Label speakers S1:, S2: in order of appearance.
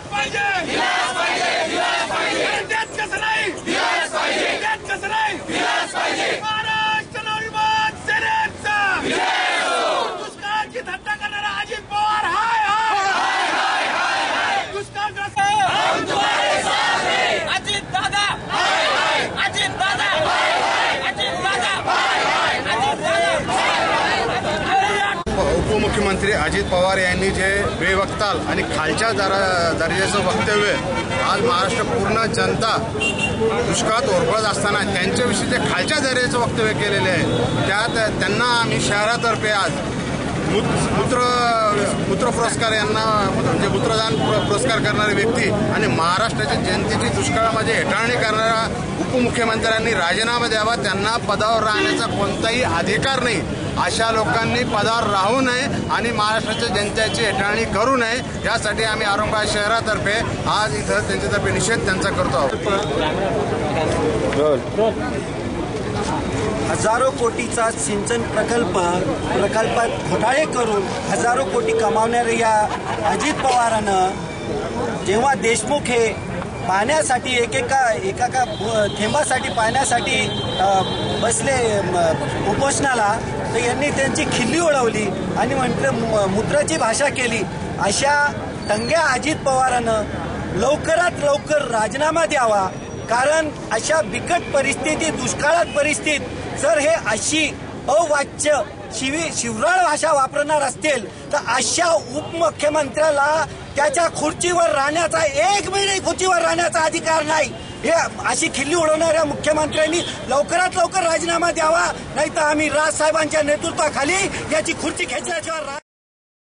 S1: fighting! मुख्यमंत्री अजित पवार यांनी जे बेवक्ताल आणि खालच्या दरा दर्जाचं वक्तव्य आज महाराष्ट्र पूर्ण जनता दुष्काळात ओरबळत असताना त्यांच्याविषयी जे खालच्या दर्जाचं वक्तव्य केलेले आहे त्यात त्यांना आम्ही शहरातर्फे आज पुत्र मूत्र मूत्र पुरस्कार यांना म्हणजे मूत्रदान पुर- पुरस्कार करणारे व्यक्ती आणि महाराष्ट्राच्या जनतेची दुष्काळामध्ये हेटाळणी करणाऱ्या उपमुख्यमंत्र्यांनी राजीनामा द्यावा त्यांना पदावर राहण्याचा कोणताही अधिकार नाही. अशा लोकांनी पदावर राहू नये आणि महाराष्ट्राच्या जनतेची हेटाळणी करू नये यासाठी आम्ही औरंगाबाद शहरातर्फे आज इथं त्यांच्यातर्फे निषेध त्यांचा करतो आहोत.
S2: हजारो कोटीचा सिंचन प्रकल्प प्रकल्पात घोटाळे करून हजारो कोटी कमावणाऱ्या या अजित पवारानं जेव्हा देशमुख हे पाण्यासाठी एकेका एका थेंबासाठी पाण्यासाठी बसले उपोषणाला तर यांनी त्यांची खिल्ली उडवली आणि म्हटलं मु- मूत्राची भाषा केली. अशा तंग्या अजित पवारानं लवकरात लवकर राजीनामा द्यावा. कारण अशा बिकट परिस्थिती दुष्काळात परिस्थितीत जर हे अशी अवाच्य शिवी शिवराळ भाषा वापरणार असतील तर अशा उपमुख्यमंत्र्याला त्याच्या खुर्चीवर राहण्याचा एक महिने खुर्चीवर राहण्याचा अधिकार नाही. हे अशी खिल्ली उडवणाऱ्या मुख्यमंत्र्यांनी लवकरात लवकर राजीनामा द्यावा नाही तर आम्ही राजसाहेबांच्या नेतृत्वाखाली याची खुर्ची खेचल्याशिवाय